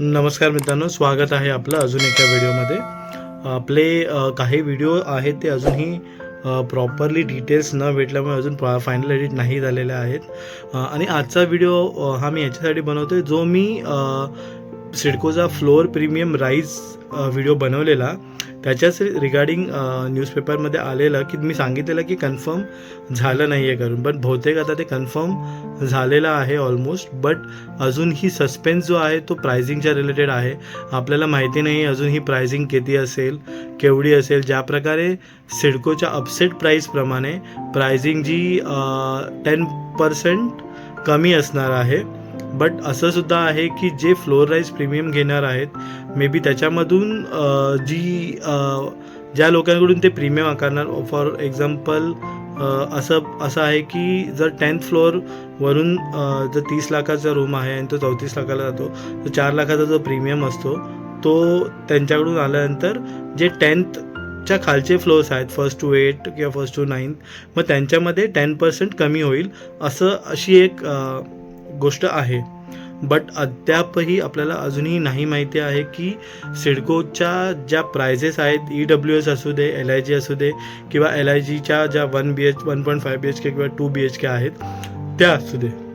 नमस्कार मित्रांनो स्वागत आहे आपलं अजून एका व्हिडिओमध्ये. आपले काही व्हिडिओ आहेत ते अजूनही प्रॉपरली डिटेल्स न भेटल्यामुळे अजून फायनल एडिट नाही झालेले आहेत. आणि आजचा व्हिडिओ हा मी याच्यासाठी बनवतो आहे जो मी सिडकोचा फ्लोअर प्रीमियम राईस व्हिडिओ बनवलेला. त्याच्याच रिगार्डिंग न्यूजपेपरमध्ये आलेलं की मी सांगितलेलं की कन्फर्म झालं नाही आहे करून पण बहुतेक आता ते कन्फर्म झालेलं आहे ऑलमोस्ट बट अजून ही सस्पेन्स जो आहे तो प्रायझिंगच्या रिलेटेड आहे. आपल्याला माहिती नाही अजून ही प्रायझिंग किती असेल केवढी असेल. ज्या प्रकारे सिडकोच्या अपसेट प्राईसप्रमाणे प्रायझिंग जी टेन पर्सेंट कमी असणार आहे. बट असं सुद्धा आहे की जे फ्लोअर राईस प्रीमियम घेणार आहेत मे बी त्याच्यामधून जी ज्या लोकांकडून ते प्रीमियम आकारणार फॉर एक्झाम्पल असं असं आहे की जर टेन्थ फ्लोअरवरून जर तीस लाखाचा रूम आहे आणि तो चौतीस लाखाला जातो तर चार लाखाचा जो प्रीमियम असतो तो त्यांच्याकडून आल्यानंतर जे टेन्थच्या खालचे फ्लोअर्स आहेत फर्स्ट टू एट किंवा फर्स्ट टू नाईन्थ मग त्यांच्यामध्ये टेन पर्सेंट कमी होईल असं अशी एक गोष्ट आहे. बट अद्यापही आपल्याला अजूनही नाही माहिती आहे की सिडकोच्या ज्या प्रायझेस आहेत ई डब्ल्यू एस असू दे एल आय जी असू दे किंवा एल आय जीच्या ज्या one B H one point five B H K किंवा टू बी एच के आहेत त्या असू दे.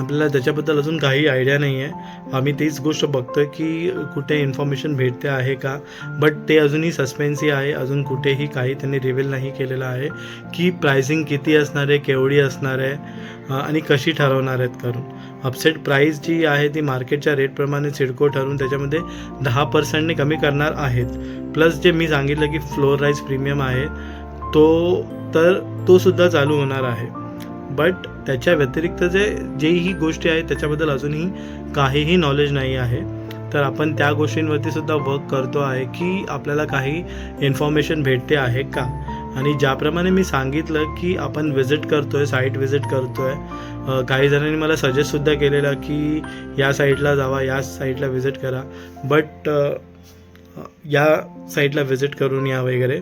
आपल्याला त्याच्याबद्दल अजून काही आयडिया नाही आहे आम्ही तीच गोष्ट बघतो की कुठे इन्फॉर्मेशन भेटते आहे का? बट ते अजूनही सस्पेन्सी आहे. अजून कुठेही काही त्यांनी रिव्हील नाही केलेलं आहे की प्रायझिंग किती असणार आहे केवढी असणार आहे आणि कशी ठरवणार आहेत करून. अपसेट प्राईस जी आहे ती मार्केटच्या रेटप्रमाणे सिडको ठरवून त्याच्यामध्ये दहा पर्सेंटने कमी करणार आहेत. प्लस जे मी सांगितलं की फ्लोर राईस प्रीमियम आहे तो तर तो सुद्धा चालू होणार आहे. बट त्याच्या व्यतिरिक्त जे जेही गोष्टी आहेत त्याच्याबद्दल अजूनही काहीही नॉलेज नाही आहे. तर आपण त्या गोष्टींवरती सुद्धा वर्क करतो आहे की आपल्याला काही इन्फॉर्मेशन भेटते आहे का? आणि ज्याप्रमाणे मी सांगितलं की आपण व्हिजिट करतो आहे साईट व्हिजिट करतो आहे काही जणांनी मला सजेस्टसुद्धा केलेलं की या साईटला जावा या साईटला व्हिजिट करा. बट या साईटला व्हिजिट करून या वगैरे.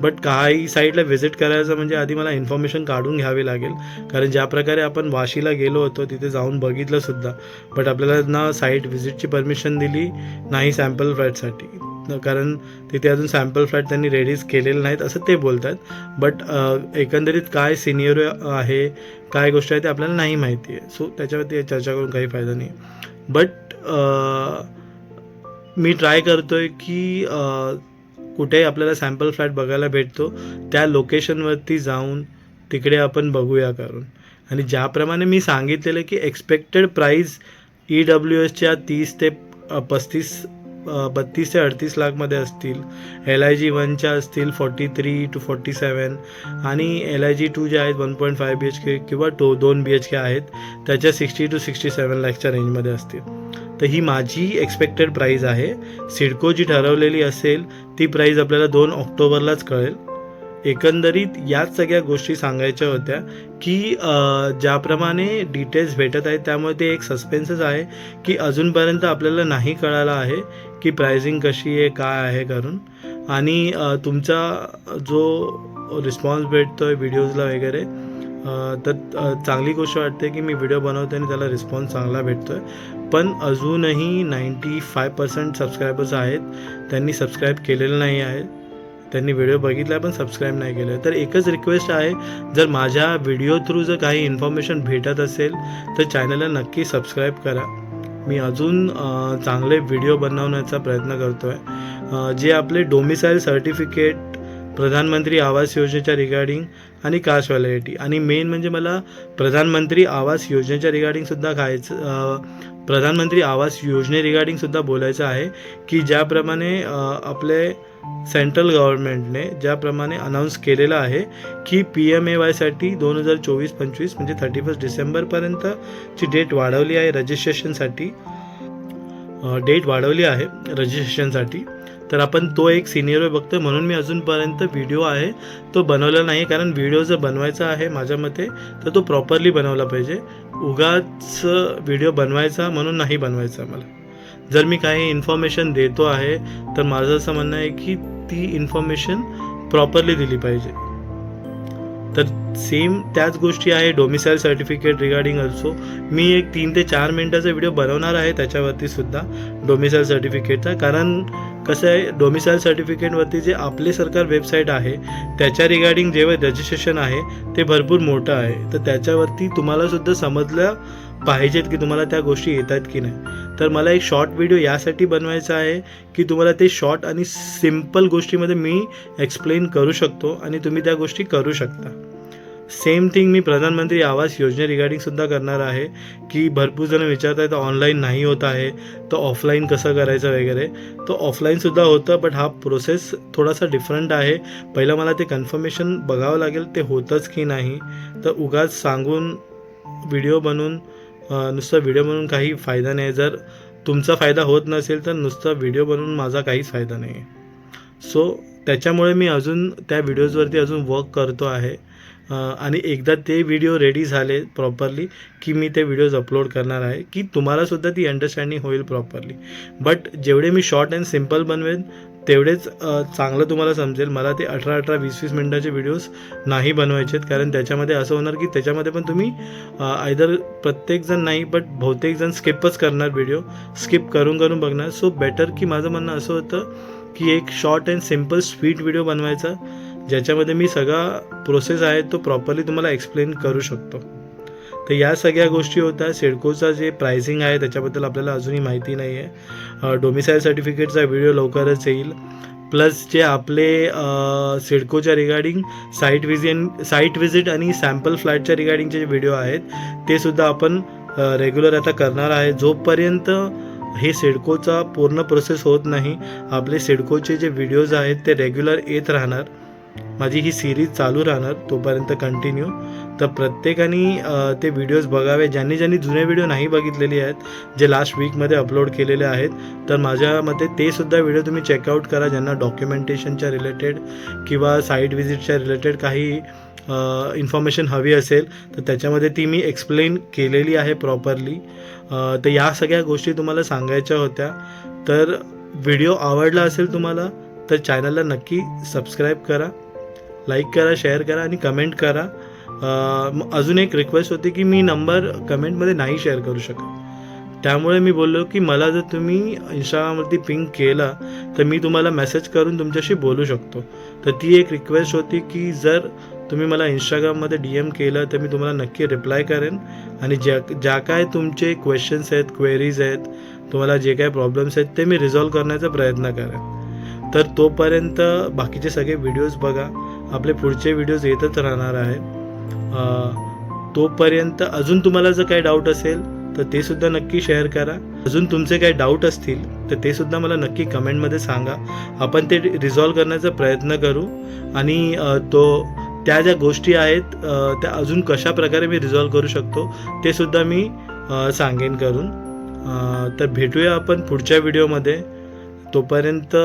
बट काही साईटला व्हिजिट करायचं म्हणजे आधी मला इन्फॉर्मेशन काढून घ्यावी लागेल. कारण ज्या प्रकारे आपण वाशीला गेलो होतो तिथे जाऊन बघितलं सुद्धा. बट आपल्याला ना साईट व्हिजिटची परमिशन दिली नाही सॅम्पल फ्लॅटसाठी कारण तिथे अजून सॅम्पल फ्लॅट त्यांनी रेडीज केलेले नाहीत असं ते बोलतात. बट एकंदरीत काय सिनियर आहे काय गोष्ट आहे ते आपल्याला नाही माहिती आहे. सो त्याच्यावरती चर्चा करून काही फायदा नाही. बट मी ट्राय करतो आहे की कुठेही आपल्याला सॅम्पल फ्लॅट बघायला भेटतो त्या लोकेशनवरती जाऊन तिकडे आपण बघूया करून. आणि ज्याप्रमाणे मी सांगितलेलं की एक्सपेक्टेड प्राईज ई डब्ल्यू एसच्या तीस ते पस्तीस बत्तीस ते अडतीस लाखमध्ये असतील एल आय जी वनच्या असतील forty three to forty seven आणि एल आय जी टू जे आहेत one point five B H K किंवा टो दोन बी एच के आहेत त्याच्या सिक्स्टी टू सिक्स्टी सेवन लॅक्सच्या रेंजमध्ये असतील. तर ही माझी एक्सपेक्टेड प्राईज आहे. सिडको जी ठरवलेली असेल ती प्राईज आपल्याला दोन ऑक्टोबरलाच कळेल. एकंदरीत याच सगळ्या गोष्टी सांगायच्या होत्या की ज्याप्रमाणे डिटेल्स भेटत आहेत त्यामुळे ते एक सस्पेन्सच आहे की अजूनपर्यंत आपल्याला नाही कळालं आहे की प्राइसिंग कशी आहे काय आहे करून. आणि तुमचा जो रिस्पॉन्स भेटतो आहे व्हिडिओजला वगैरे तर चांगली गोष्ट वाटते की मी व्हिडिओ बनवतो आणि त्याला रिस्पॉन्स चांगला भेटतो आहे पण अजूनही नाईंटी फाय पर्सेंट सबस्क्रायबर्स आहेत. त्यांनी सबस्क्राईब केलेलं नाही आहे. त्यांनी व्हिडिओ बघितला पण सबस्क्राईब नाही केलं. तर एकच रिक्वेस्ट आहे जर माझ्या व्हिडिओ थ्रू जर काही इन्फॉर्मेशन भेटत असेल तर चॅनलला नक्की सबस्क्राईब करा. मी अजून चांगले व्हिडिओ बनवण्याचा प्रयत्न करतो आहे जे आपले डोमिसाईल सर्टिफिकेट प्रधानमंत्री आवास योजनेच्या रिगार्डिंग आणि कास्ट व्हॅलिडिटी आणि मेन म्हणजे मला प्रधानमंत्री आवास योजनेच्या रिगार्डिंगसुद्धा खायचं प्रधानमंत्री आवास योजने रिगार्डिंगसुद्धा बोलायचं आहे की ज्याप्रमाणे आपले सेंट्रल गव्हर्नमेंटने ज्याप्रमाणे अनाऊन्स केलेलं आहे की पी एम ए वायसाठी दोन हजार चोवीस पंचवीस म्हणजे थर्टी फर्स्ट डिसेंबरपर्यंतची डेट वाढवली आहे रजिस्ट्रेशनसाठी डेट वाढवली आहे रजिस्ट्रेशनसाठी तर आपण तो एक सिनियर बघतोय. म्हणून मी अजूनपर्यंत व्हिडिओ आहे. तो बनवला नाही कारण व्हिडिओ जर बनवायचा आहे माझ्या मते तर तो प्रॉपरली बनवला पाहिजे. उगाच व्हिडिओ बनवायचा म्हणून नाही बनवायचा मला. जर मी काही इन्फॉर्मेशन देतो आहे तर माझं असं म्हणणं आहे की ती इन्फॉर्मेशन प्रॉपरली दिली पाहिजे. तर सेम त्याच गोष्टी आहे डोमिसाईल सर्टिफिकेट रिगार्डिंग अल्सो मी एक तीन ते चार मिनटाचा व्हिडिओ बनवणार आहे त्याच्यावरती सुद्धा डोमिसाईल सर्टिफिकेटचा कारण कसं आहे डोमिसाईल सर्टिफिकेटवरती जे आपले सरकार वेबसाईट आहे त्याच्या रिगार्डिंग जेव्हा रजिस्ट्रेशन आहे ते भरपूर मोठं आहे. तर त्याच्यावरती तुम्हालासुद्धा समजलं पाहिजेत की तुम्हाला त्या गोष्टी येतात की नाही. तर मला एक शॉर्ट व्हिडिओ यासाठी बनवायचा आहे की तुम्हाला ते शॉर्ट आणि सिंपल गोष्टीमध्ये मी एक्सप्लेन करू शकतो आणि तुम्ही त्या गोष्टी करू शकता. सेम थिंग मी प्रधानमंत्री आवास योजने रिगार्डिंगसुद्धा करणार आहे की भरपूर जण विचारत आहेत ऑनलाईन नाही होत आहे तर ऑफलाईन कसं करायचं वगैरे? तर ऑफलाईनसुद्धा होतं बट हा प्रोसेस थोडासा डिफरंट आहे. पहिलं मला ते कन्फर्मेशन बघावं लागेल ते होतंच की नाही. तर उगाच सांगून व्हिडिओ बनवून नुसतं व्हिडिओ बनवून काही फायदा नाही. जर तुमचा फायदा होत नसेल तर नुसतं व्हिडिओ बनवून माझा काहीच फायदा नाही सो त्याच्यामुळे मी अजून त्या व्हिडिओजवरती अजून वर्क करतो आहे. आणि एकदा ते व्हिडिओ रेडी झाले प्रॉपरली की मी ते व्हिडिओज अपलोड करणार आहे की तुम्हालासुद्धा ती अंडरस्टँडिंग होईल प्रॉपरली बट जेवढे मी शॉर्ट अँड सिंपल बनवेन तेवढेच चांगलं तुम्हाला समजेल. मला ते अठरा अठरा वीस वीस मिनटाचे व्हिडिओज नाही बनवायचे आहेत कारण त्याच्यामध्ये असं होणार की त्याच्यामध्ये पण तुम्ही आयदर प्रत्येकजण नाही बट बहुतेकजण स्किपच करणार व्हिडिओ स्किप करून करून बघणार. सो बेटर की माझं म्हणणं असं होतं की एक short and simple sweet video बनवायचा. ज्याच्यामध्ये मी सगळा प्रोसेस आहे तो प्रॉपरली तुम्हाला एक्सप्लेन करू शकतो. तर या सगळ्या गोष्टी होत्या. सिडकोचा जे प्राइसिंग आहे त्याच्याबद्दल आपल्याला अजूनही माहिती नाही आहे डोमिसाईल सर्टिफिकेटचा व्हिडिओ लवकरच येईल. प्लस जे आपले सिडकोच्या regarding site visit site visit आणि सॅम्पल फ्लॅटच्या रिगार्डिंगचे जे व्हिडिओ आहेत ते सुद्धा आपण रेग्युलर आता करणार आहे. जोपर्यंत हे सिडकोचा पूर्ण प्रोसेस होत नाही आपले सिडकोचे जे व्हिडिओज आहेत ते रेग्युलर येत राहणार. माझी ही सिरीज चालू राहणार तोपर्यंत कंटिन्यू तर प्रत्येकाने ते व्हिडिओज बघावे. ज्यांनी ज्यांनी जुने व्हिडिओ नाही बघितलेले आहेत जे लास्ट वीकमध्ये अपलोड केलेले आहेत तर माझ्या मते ते सुद्धा व्हिडिओ तुम्ही चेकआउट करा. ज्यांना डॉक्युमेंटेशनच्या रिलेटेड किंवा साईट व्हिजिटच्या रिलेटेड काही इन्फॉर्मेशन हवी असेल तर त्याच्यामध्ये ती मी एक्सप्लेन केलेली आहे प्रॉपरली तर या सगळ्या गोष्टी तुम्हाला सांगायच्या होत्या. तर व्हिडिओ आवडला असेल तुम्हाला तर चॅनलला नक्की सबस्क्राईब करा. लाईक करा शेअर करा आणि कमेंट करा. अजून एक रिक्वेस्ट होती की मी नंबर कमेंटमध्ये नाही शेअर करू शकत. त्यामुळे मी बोललो की मला जर तुम्ही इंस्टाग्रामवरती पिंक केला तर मी तुम्हाला मेसेज करून तुमच्याशी बोलू शकतो. तर ती एक रिक्वेस्ट होती की जर तुम्ही मला इंस्टाग्राममध्ये डी एम केलं तर मी तुम्हाला नक्की रिप्लाय करेन. आणि ज्या ज्या काय तुमचे क्वेश्चन्स आहेत क्वेरीज आहेत तुम्हाला जे काय प्रॉब्लेम्स आहेत ते मी रिझॉल्व करण्याचा प्रयत्न करेन. तर तोपर्यंत बाकीचे सगळे व्हिडिओज बघा. आपले पुढचे व्हिडिओज येतच राहणार आहेत. तोपर्यंत अजून तुम्हाला जर काही डाऊट असेल तर ते सुद्धा नक्की शेअर करा. अजून तुमचे काही डाऊट असतील तर ते सुद्धा मला नक्की कमेंटमध्ये सांगा. आपण ते रिझॉल्व करण्याचा प्रयत्न करू. आणि तो त्या ज्या गोष्टी आहेत त्या अजून कशा प्रकारे मी रिझॉल्व करू शकतो ते सुद्धा मी सांगेन करून. तर भेटूया आपण पुढच्या व्हिडिओमध्ये तोपर्यंत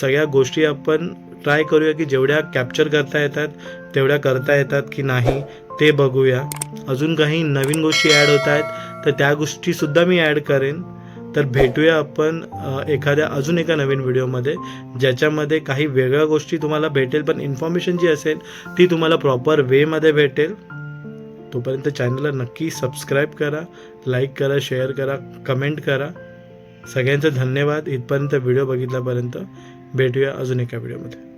सगळ्या गोष्टी आपण ट्राय करूया की जेवढ्या कॅप्चर करता येतात तेवढ्या करता येतात की नाही ते बघूया. अजून काही नवीन गोष्टी ॲड होत आहेत तर त्या गोष्टीसुद्धा मी ॲड करेन. तर भेटूया आपण एखाद्या अजून एका नवीन व्हिडिओमध्ये ज्याच्यामध्ये काही वेगळ्या गोष्टी तुम्हाला भेटेल पण इन्फॉर्मेशन जी असेल ती तुम्हाला प्रॉपर वेमध्ये भेटेल. तोपर्यंत चॅनलला नक्की सबस्क्राईब करा लाईक करा शेअर करा कमेंट करा. सगळ्यांचं धन्यवाद. इथपर्यंत व्हिडिओ बघितल्यापर्यंत भेटूया अजून एका व्हिडिओमध्ये